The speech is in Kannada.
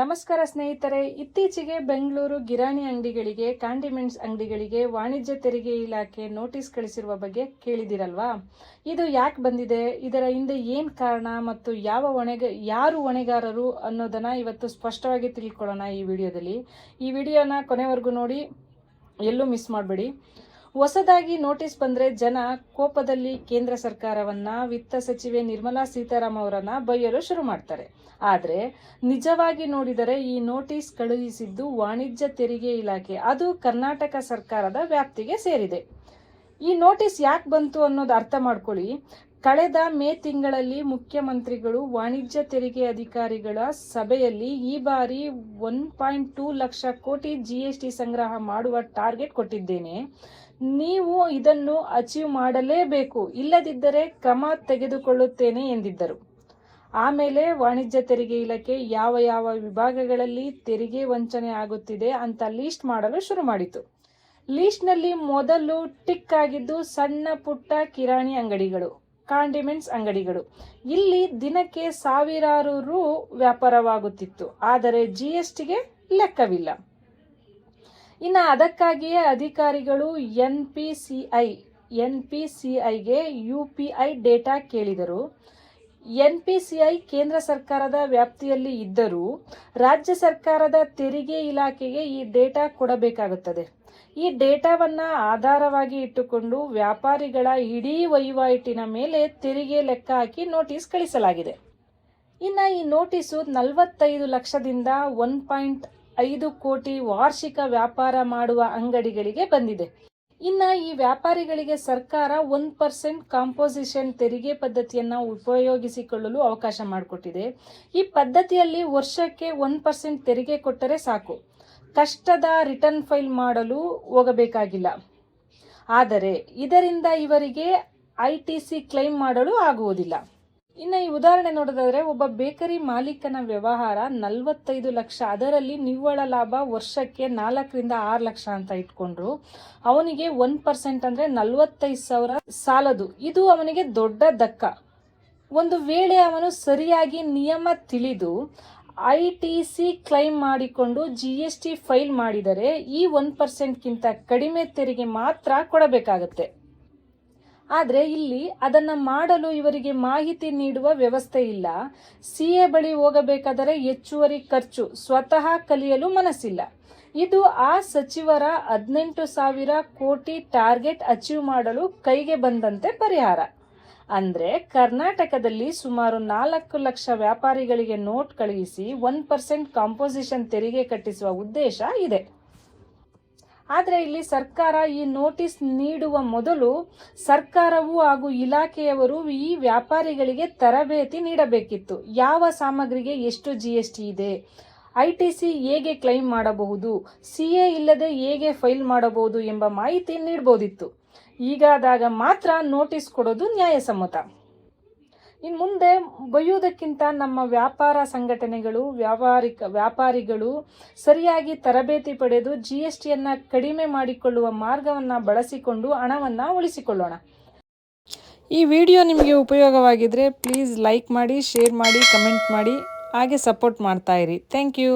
ನಮಸ್ಕಾರ ಸ್ನೇಹಿತರೆ, ಇತ್ತೀಚೆಗೆ ಬೆಂಗಳೂರು ಗಿರಾಣಿ ಅಂಗಡಿಗಳಿಗೆ, ಕಾಂಡಿಮೆಂಟ್ಸ್ ಅಂಗಡಿಗಳಿಗೆ ವಾಣಿಜ್ಯ ತೆರಿಗೆ ಇಲಾಖೆ ನೋಟಿಸ್ ಕಳಿಸಿರುವ ಬಗ್ಗೆ ಕೇಳಿದಿರಲ್ವಾ ಇದು ಯಾಕೆ ಬಂದಿದೆ? ಇದರ ಹಿಂದೆ ಏನು ಕಾರಣ ಮತ್ತು ಯಾವ ಹೊಣೆಗ ಯಾರು ಹೊಣೆಗಾರರು ಅನ್ನೋದನ್ನ ಇವತ್ತು ಸ್ಪಷ್ಟವಾಗಿ ತಿಳ್ಕೊಳ್ಳೋಣ ಈ ವಿಡಿಯೋದಲ್ಲಿ. ಈ ವಿಡಿಯೋನ ಕೊನೆವರೆಗೂ ನೋಡಿ, ಎಲ್ಲೂ ಮಿಸ್ ಮಾಡಬೇಡಿ. ಹೊಸದಾಗಿ ನೋಟಿಸ್ ಬಂದರೆ ಜನ ಕೋಪದಲ್ಲಿ ಕೇಂದ್ರ ಸರ್ಕಾರವನ್ನ ವಿತ್ತ ಸಚಿವೆ ನಿರ್ಮಲಾ ಸೀತಾರಾಮ್ ಅವರನ್ನ ಬೈಯಲು ಶುರು ಮಾಡ್ತಾರೆ. ಆದರೆ ನಿಜವಾಗಿ ನೋಡಿದರೆ ಈ ನೋಟಿಸ್ ಕಳುಹಿಸಿದ್ದು ವಾಣಿಜ್ಯ ತೆರಿಗೆ ಇಲಾಖೆ, ಅದು ಕರ್ನಾಟಕ ಸರ್ಕಾರದ ವ್ಯಾಪ್ತಿಗೆ ಸೇರಿದೆ. ಈ ನೋಟಿಸ್ ಯಾಕೆ ಬಂತು ಅನ್ನೋದು ಅರ್ಥ ಮಾಡ್ಕೊಳ್ಳಿ. ಕಳೆದ ಮೇ ತಿಂಗಳಲ್ಲಿ ಮುಖ್ಯಮಂತ್ರಿಗಳು, ವಾಣಿಜ್ಯ ತೆರಿಗೆ ಅಧಿಕಾರಿಗಳ ಸಭೆಯಲ್ಲಿ ಈ ಬಾರಿ ಒನ್ ಪಾಯಿಂಟ್ ಟೂ ಲಕ್ಷ ಕೋಟಿ ಜಿ ಎಸ್ ಟಿ ಸಂಗ್ರಹ ಮಾಡುವ ಟಾರ್ಗೆಟ್ ಕೊಟ್ಟಿದ್ದೇನೆ. ನೀವು ಇದನ್ನು ಅಚೀವ್ ಮಾಡಲೇಬೇಕು, ಇಲ್ಲದಿದ್ದರೆ ಕ್ರಮ ತೆಗೆದುಕೊಳ್ಳುತ್ತೇನೆ ಎಂದಿದ್ದರು. ಆಮೇಲೆ ವಾಣಿಜ್ಯ ತೆರಿಗೆ ಇಲಾಖೆ ಯಾವ ಯಾವ ವಿಭಾಗಗಳಲ್ಲಿ ತೆರಿಗೆ ವಂಚನೆ ಆಗುತ್ತಿದೆ ಅಂತ ಲೀಸ್ಟ್ ಮಾಡಲು ಶುರು ಮಾಡಿತು. ಲೀಸ್ಟ್ನಲ್ಲಿ ಮೊದಲು ಟಿಕ್ ಆಗಿದ್ದು ಸಣ್ಣ ಪುಟ್ಟ ಕಿರಾಣಿ ಅಂಗಡಿಗಳು. ಕಾಂಡಿಮೆಂಟ್ಸ್ ಅಂಗಡಿಗಳು. ಇಲ್ಲಿ ದಿನಕ್ಕೆ ಸಾವಿರಾರು ರು ವ್ಯಾಪಾರವಾಗುತ್ತಿತ್ತು. ಆದರೆ ಜಿ ಎಸ್ ಟಿಗೆ ಲೆಕ್ಕವಿಲ್ಲ. ಇನ್ನು ಅದಕ್ಕಾಗಿಯೇ ಅಧಿಕಾರಿಗಳು N P C I, N P C ಐಗೆ U P I data ಕೇಳಿದರು. ಎನ್ ಪಿ ಸಿ ಐ ಕೇಂದ್ರ ಸರ್ಕಾರದ ವ್ಯಾಪ್ತಿಯಲ್ಲಿ ಇದ್ದರೂ ರಾಜ್ಯ ಸರ್ಕಾರದ ತೆರಿಗೆ ಇಲಾಖೆಗೆ ಈ ಡೇಟಾ ಕೊಡಬೇಕಾಗುತ್ತದೆ. ಈ ಡೇಟಾವನ್ನು ಆಧಾರವಾಗಿ ಇಟ್ಟುಕೊಂಡು ವ್ಯಾಪಾರಿಗಳ ಇಡೀ ವಹಿವಾಟಿನ ಮೇಲೆ ತೆರಿಗೆ ಲೆಕ್ಕ ಹಾಕಿ ನೋಟಿಸ್ ಕಳಿಸಲಾಗಿದೆ. ಇನ್ನು ಈ ನೋಟಿಸು ನಲವತ್ತೈದು ಲಕ್ಷದಿಂದ ಒನ್ ಪಾಯಿಂಟ್ ಐದು ಕೋಟಿ ವಾರ್ಷಿಕ ವ್ಯಾಪಾರ ಮಾಡುವ ಅಂಗಡಿಗಳಿಗೆ ಬಂದಿದೆ. ಇನ್ನು ಈ ವ್ಯಾಪಾರಿಗಳಿಗೆ ಸರ್ಕಾರ ಒನ್ ಪರ್ಸೆಂಟ್ ಕಾಂಪೋಸಿಷನ್ ತೆರಿಗೆ ಪದ್ಧತಿಯನ್ನು ಉಪಯೋಗಿಸಿಕೊಳ್ಳಲು ಅವಕಾಶ ಮಾಡಿಕೊಟ್ಟಿದೆ. ಈ ಪದ್ಧತಿಯಲ್ಲಿ ವರ್ಷಕ್ಕೆ ಒನ್ ಪರ್ಸೆಂಟ್ ತೆರಿಗೆ ಕೊಟ್ಟರೆ ಸಾಕು. ಕಷ್ಟದ ರಿಟರ್ನ್ ಫೈಲ್ ಮಾಡಲು ಹೋಗಬೇಕಾಗಿಲ್ಲ. ಆದರೆ ಇದರಿಂದ ಇವರಿಗೆ ಐ ಟಿ ಸಿ ಕ್ಲೈಮ್ ಮಾಡಲು ಆಗುವುದಿಲ್ಲ. ಇನ್ನು ಈ ಉದಾಹರಣೆ ನೋಡೋದಾದ್ರೆ ಒಬ್ಬ ಬೇಕರಿ ಮಾಲೀಕನ ವ್ಯವಹಾರ ನಲವತ್ತೈದು ಲಕ್ಷ. ಅದರಲ್ಲಿ ನಿವ್ವಳ ಲಾಭ ವರ್ಷಕ್ಕೆ ನಾಲ್ಕರಿಂದ ಆರು ಲಕ್ಷ ಅಂತ ಇಟ್ಕೊಂಡ್ರು. ಅವನಿಗೆ ಒನ್ ಪರ್ಸೆಂಟ್ ಅಂದರೆ ನಲವತ್ತೈದು ಸಾವಿರ ಸಾಲದು. ಇದು ಅವನಿಗೆ ದೊಡ್ಡ ದಕ್ಕ ಒಂದು ವೇಳೆ ಅವನು ಸರಿಯಾಗಿ ನಿಯಮ ತಿಳಿದು ಐ ಟಿ ಸಿ ಕ್ಲೈಮ್ ಮಾಡಿಕೊಂಡು ಜಿ ಎಸ್ ಟಿ ಫೈಲ್ ಮಾಡಿದರೆ ಈ ಒನ್ ಪರ್ಸೆಂಟ್ಗಿಂತ ಕಡಿಮೆ ತೆರಿಗೆ ಮಾತ್ರ ಕೊಡಬೇಕಾಗತ್ತೆ. ಆದರೆ ಇಲ್ಲಿ ಅದನ್ನು ಮಾಡಲು ಇವರಿಗೆ ಮಾಹಿತಿ ನೀಡುವ ವ್ಯವಸ್ಥೆ ಇಲ್ಲ. ಸಿ ಎ ಬಳಿ ಹೋಗಬೇಕಾದರೆ ಹೆಚ್ಚುವರಿ ಖರ್ಚು ಸ್ವತಃ ಕಲಿಯಲು ಮನಸ್ಸಿಲ್ಲ. ಇದು ಆ ಸಚಿವರ ಹದಿನೆಂಟು ಸಾವಿರ ಕೋಟಿ ಟಾರ್ಗೆಟ್ ಅಚೀವ್ ಮಾಡಲು ಕೈಗೆ ಬಂದಂತೆ ಪರಿಹಾರ. ಅಂದರೆ ಕರ್ನಾಟಕದಲ್ಲಿ ಸುಮಾರು ನಾಲ್ಕು ಲಕ್ಷ ವ್ಯಾಪಾರಿಗಳಿಗೆ ನೋಟ್ ಕಳುಹಿಸಿ ಒನ್ ಪರ್ಸೆಂಟ್ ಕಾಂಪೋಸಿಷನ್ ತೆರಿಗೆ ಕಟ್ಟಿಸುವ ಉದ್ದೇಶ ಇದೆ. ಆದರೆ ಇಲ್ಲಿ ಸರ್ಕಾರ ಈ ನೋಟಿಸ್ ನೀಡುವ ಮೊದಲು ಸರ್ಕಾರವು ಹಾಗೂ ಇಲಾಖೆಯವರು ಈ ವ್ಯಾಪಾರಿಗಳಿಗೆ ತರಬೇತಿ ನೀಡಬೇಕಿತ್ತು. ಯಾವ ಸಾಮಗ್ರಿಗೆ ಎಷ್ಟು ಜಿ ಎಸ್ ಟಿ ಇದೆ? ಐ ಟಿ ಸಿ ಹೇಗೆ ಕ್ಲೈಮ್ ಮಾಡಬಹುದು? ಸಿ ಎ ಇಲ್ಲದೆ ಹೇಗೆ ಫೈಲ್ ಮಾಡಬಹುದು ಎಂಬ ಮಾಹಿತಿ ನೀಡಬಹುದಿತ್ತು ಈಗಾದಾಗ ಮಾತ್ರ ನೋಟಿಸ್ ಕೊಡೋದು ನ್ಯಾಯಸಮ್ಮತ. ಇನ್ನು ಮುಂದೆ ಬೈಯುವುದಕ್ಕಿಂತ ನಮ್ಮ ವ್ಯಾಪಾರ ಸಂಘಟನೆಗಳು ವ್ಯಾಪಾರಿಕ ವ್ಯಾಪಾರಿಗಳು ಸರಿಯಾಗಿ ತರಬೇತಿ ಪಡೆದು ಜಿ ಎಸ್ ಟಿಯನ್ನು ಕಡಿಮೆ ಮಾಡಿಕೊಳ್ಳುವ ಮಾರ್ಗವನ್ನು ಬಳಸಿಕೊಂಡು ಹಣವನ್ನು ಉಳಿಸಿಕೊಳ್ಳೋಣ. ಈ ವಿಡಿಯೋ ನಿಮಗೆ ಉಪಯೋಗವಾಗಿದ್ದರೆ ಪ್ಲೀಸ್ ಲೈಕ್ ಮಾಡಿ ಶೇರ್ ಮಾಡಿ ಕಮೆಂಟ್ ಮಾಡಿ, ಹಾಗೆ ಸಪೋರ್ಟ್ ಮಾಡ್ತಾ ಇರಿ. Thank you